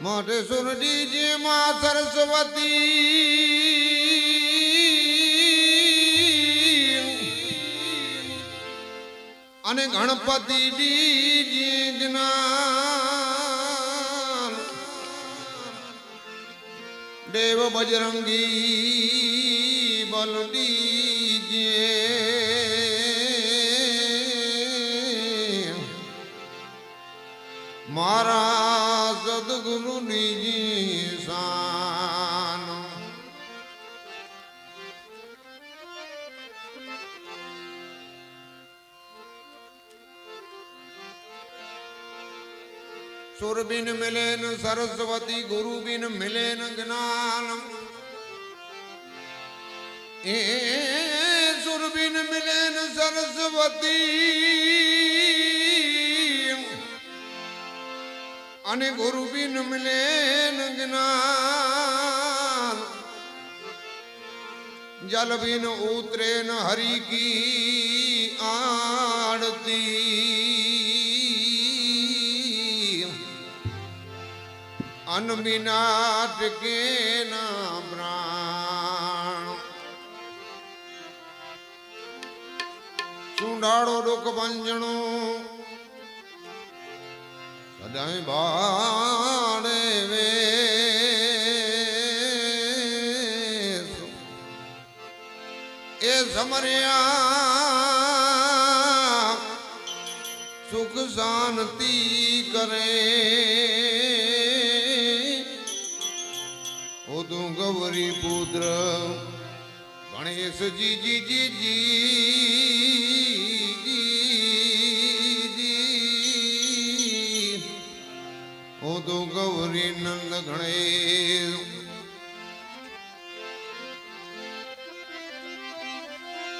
મોઢે સુરડીજી માં સરસ્વતી. અને ગણપતિ ડીજે જ્ઞાન દેવ બજરંગી બલ સદગુરુ નીજી શાન સુર બિન મિલેન સરસ્વતી ગુરુ બિન મિલેન જ્ઞાન એ સુર બિન મિલેન સરસ્વતી અને ગુરુ બિન મિલે જ્ઞાન જલ બિન ઉતરે ન હરિ કી આડતી અન બિના ટકે સુંડાળો ડોક પંજણો સદાય બાળે વે. એ સમર્યા સુખ શાંતિ કરે. ઉદુ ગૌરી પુત્ર ગણેશજી જી જી જી. ઉદુ ગૌરી નંદ ગણે.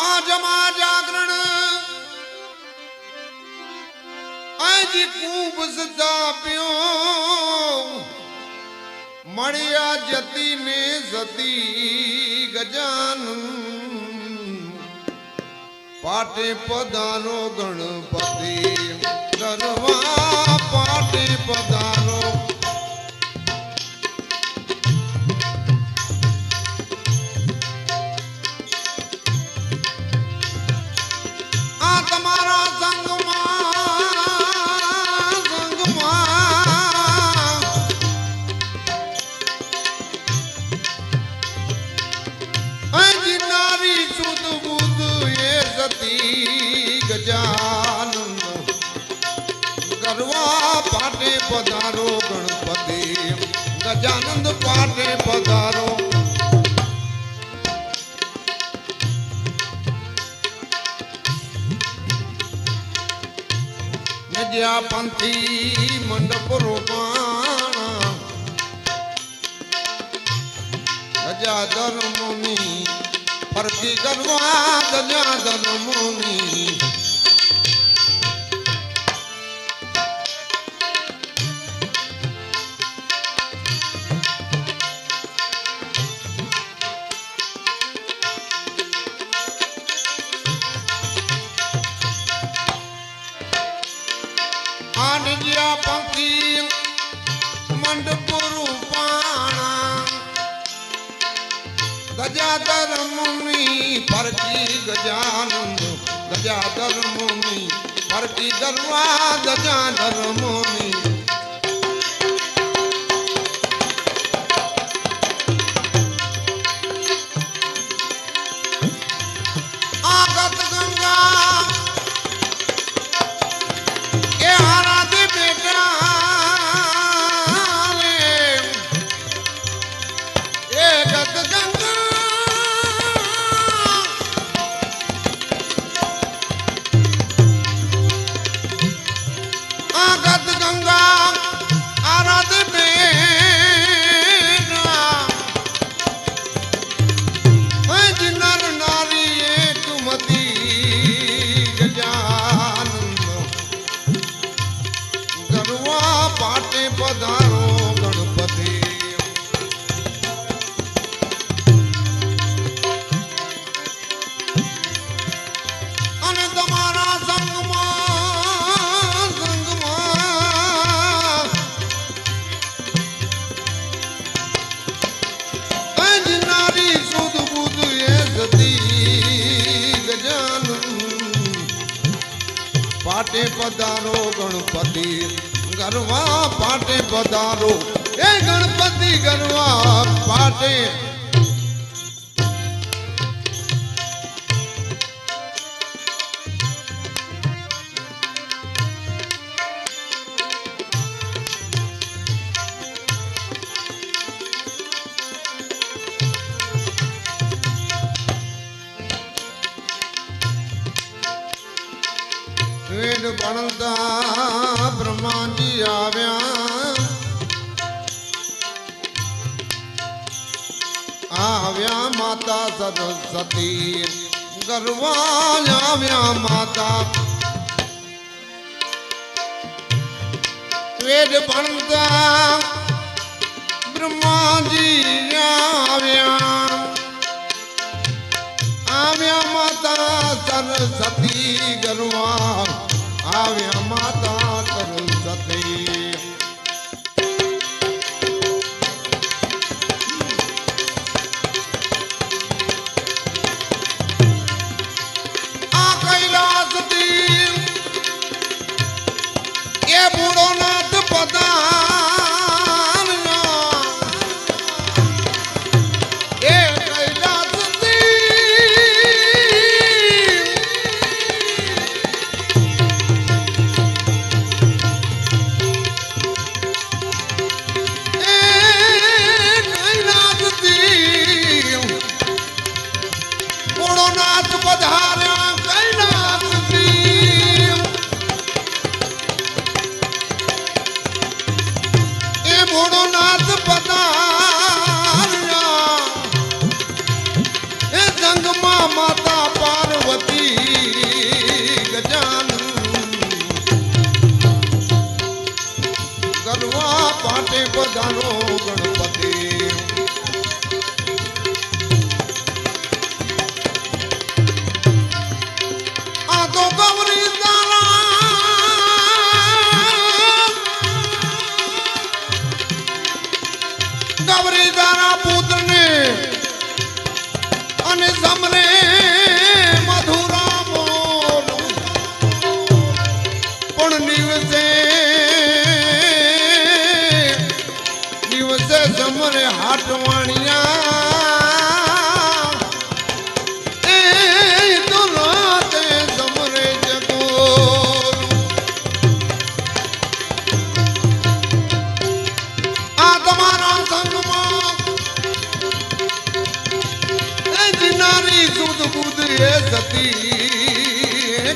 આજમાં જાગરણ આજી કુંભ પ્યો મળ્યા જતી ને સતી ગજાન પાટે પધારો ગણપતિ ગરવા પાટે પધારો પધારો ગણપતિ. ગજાનંદ પાટે પધારો જ્યાં પંથી મંડપ રોપાણા ગજાધર મુનિ ફરતી કરવા ગજાધર મુનિ ગજાનંદ ગજાધર મુનિ ફરકી ગરવા ગજાધર મુનિ સતી ગરવા આવ્યા માતા. વેદ ભણતા બ્રહ્માજી આવ્યા. આવ્યા માતા સરસ્વતી ગરવા આવ્યા માતા સરસ્વતી কত બુધ બુધ એ સતી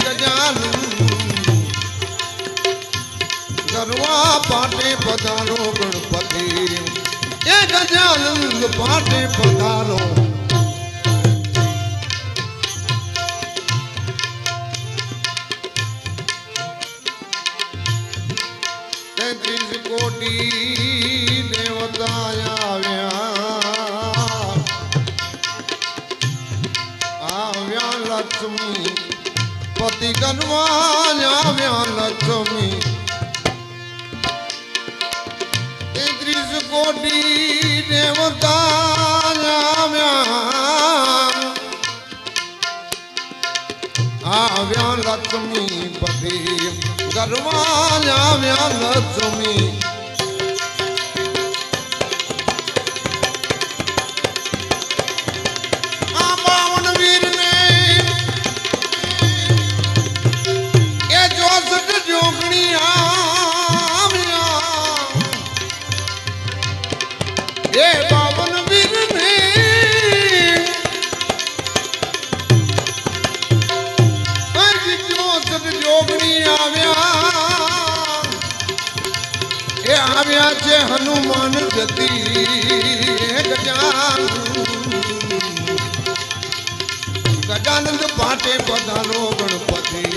ગજાનું કરવા પાટે પધારો ગણપતિ એ ગજાનંદ પાટે પધારો ત્રીસ કોટી દેવતા આવ્યા લક્ષ્મી પતિ ગરવા આવ્યા લક્ષ્મી. આવ્યા છે હનુમાન જતી ગજાનંદ. પાટે પધારો ગણપતિ.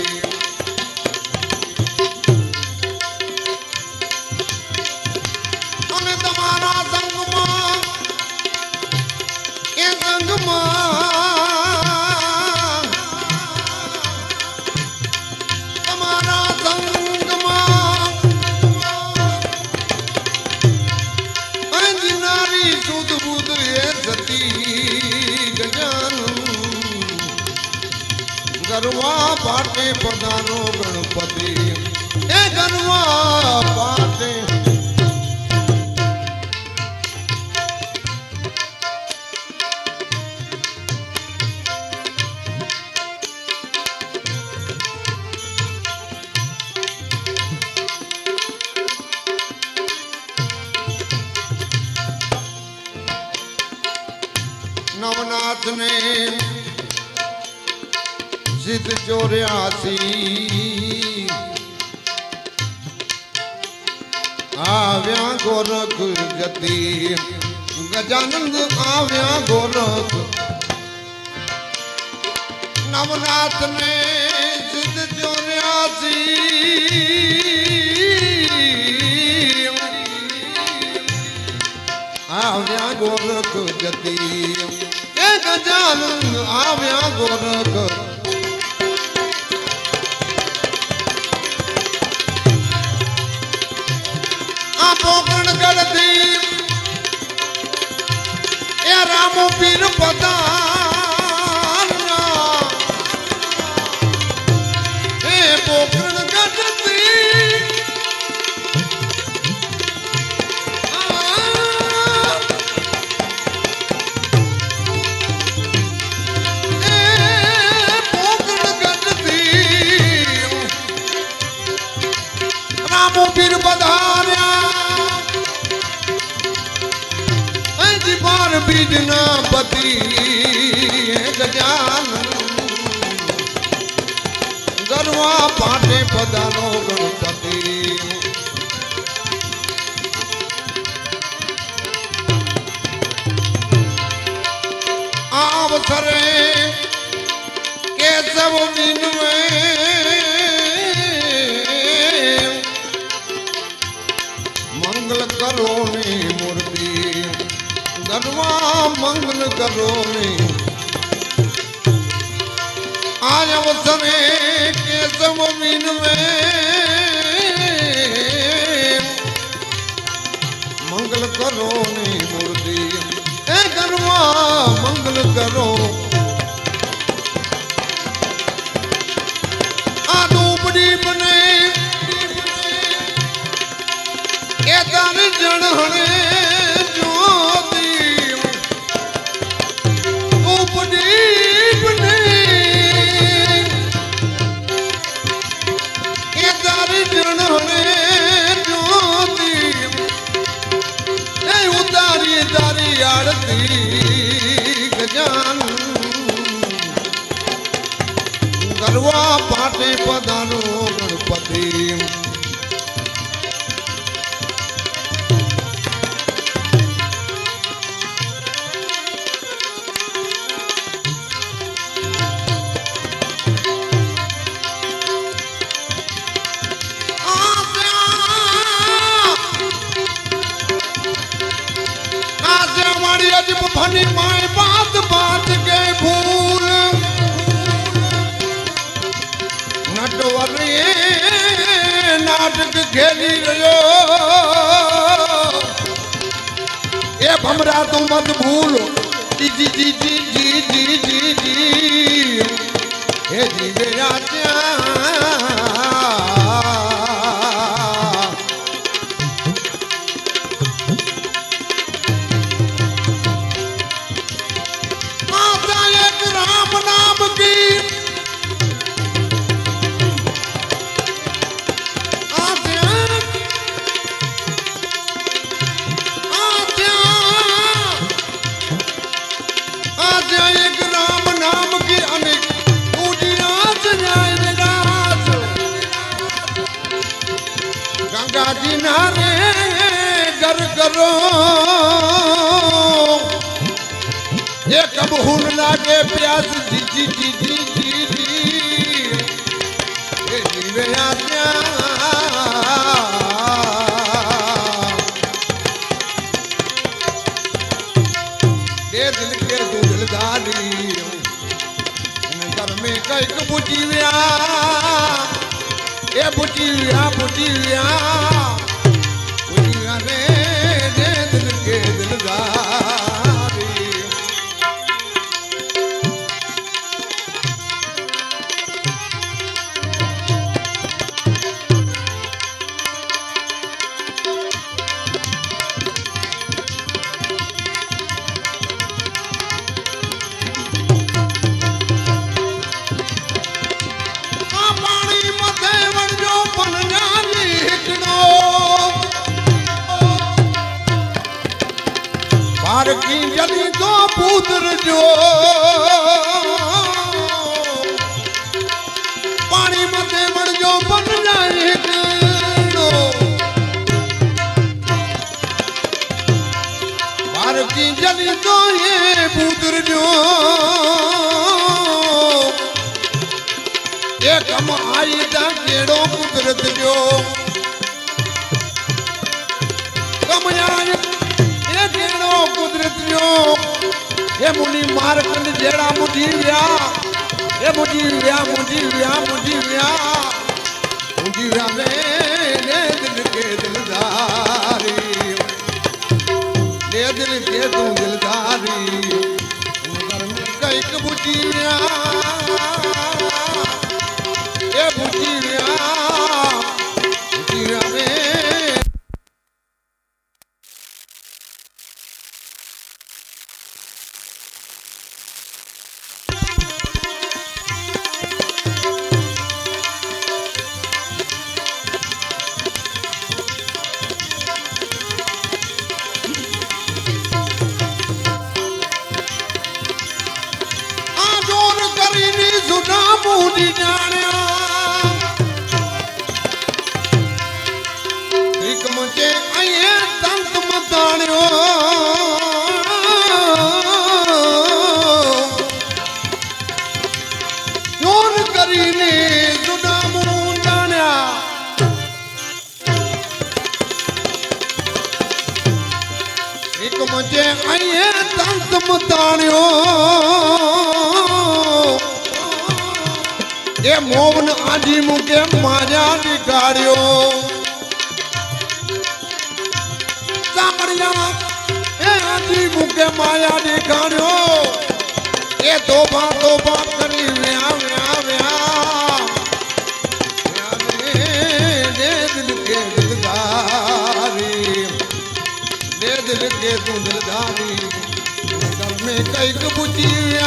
ગરવા પાટે પધારો ગણપતિ. એ ગરવા પાટે ગોરખ જતી ગજાનંદ આવ્યા ગોરખ. નવરાત ને સિદ્ધ ચોર્યાસી આવ્યા ગોરખ જતી એ ગજાનંદ આવ્યા ગોરખ. આ ગળતી એ રામો પીર પધાર્યા. ગજાન ગરવા પાટે પદાનો ગણપતિ. આવસરે કેશવ વિનવે મંગલ કરો ને મૂર્તિ. ગરવા મંગલ કરો ને આજ અવસરે કેશવ વિનવે મંગલ કરો ની મૂર્તિ. એ કરવા મંગલ કરો. પધારો ગણપતિ. મારી માય બાત બાત કે ભૂલ એ નાટક ખેલી રહ્યો. એ ભમરા તું મત ભૂલ. જી જી જી જી જી જી જી. હે જીવે ત્યાં કરો એક ભૂલ લાગે પ્યાસ, જીજી જીજી જીજી. જીવે એ દિલ કે દુદલદારી ગરમે કંઈક બુજીવ્યા એ બુજીવ્યા બુજીવ્યા ઉતરજો પાણી મતે મળજો એકડો. ભારતી જલી તો એ પુત્રજો એકમ આઈ તા કેડો કુદરત જો ગયો. એ મુની મારકંદ જેડા મુજી વ્યા. એ મુજી વ્યા મુજી વ્યા મુજી વ્યા. મુજી વ્યા રે લે દિલ કે દિલદારી. લે દિલ કંઈક મુજી માયા ને ગાણ્યો એ ધોભા ધોભા કરી વ્યા વ્યા વ્યા. દિલ કે દિલદારી. દે દિલ કે તું કંઈક બુચી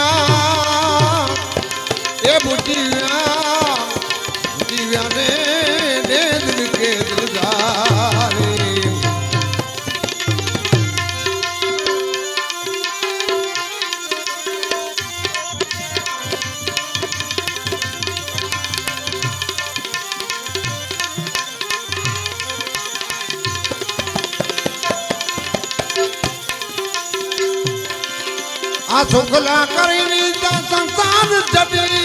એ બુચી આ કરીને તા સંસાર જટી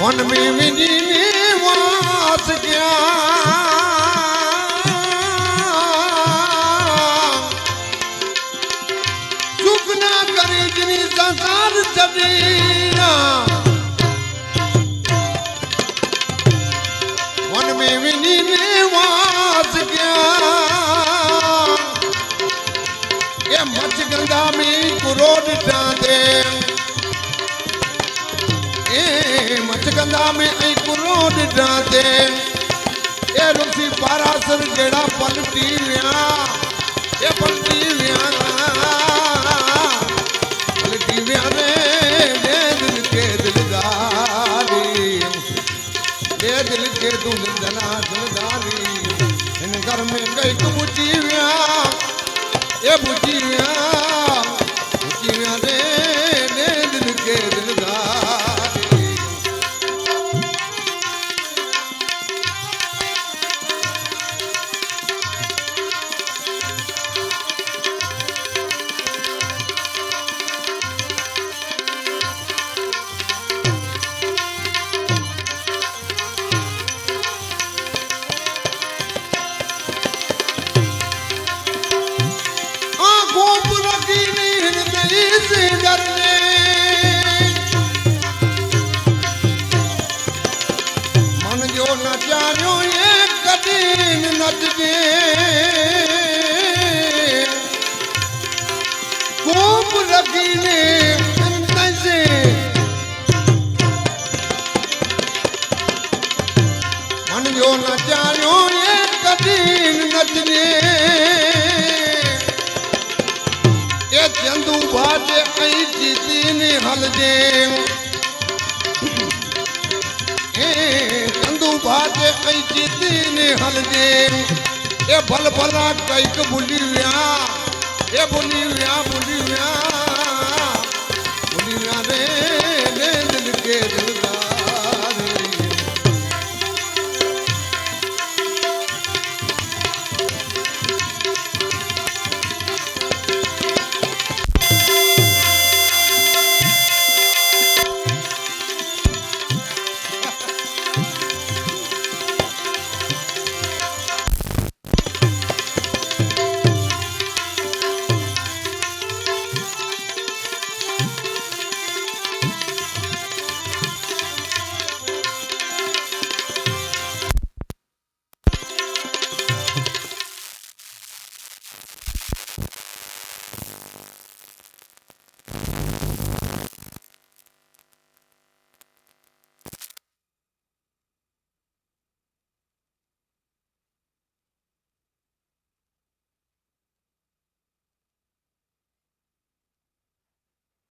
વન મે વિજીને વાસ ગયા ચૂક ના કરી જેની સંસાર જડિયા ગામી કુરોડતા દેવ એ મચકંદા મે અહીં કુરોડતા દેવ એ ઋષિ પારાસર ગેડા પલટી રહ્યા એ પલટી રહ્યા પલટી રહ્યા ને દિલ કે દિલદારી દે દિલ કે દુલ દલા દિલદારી ઘર મેં ગઈ તું બુચી વ્યા, એ બુચી વ્યા. અહીં જીતીને હલજે એ ચંદુ ભાજે અહીં જીતીને હલજે એ ભલ ભલા કંઈક ભૂલી વ્યા એ ભૂલી વ્યા ભૂલી વ્યા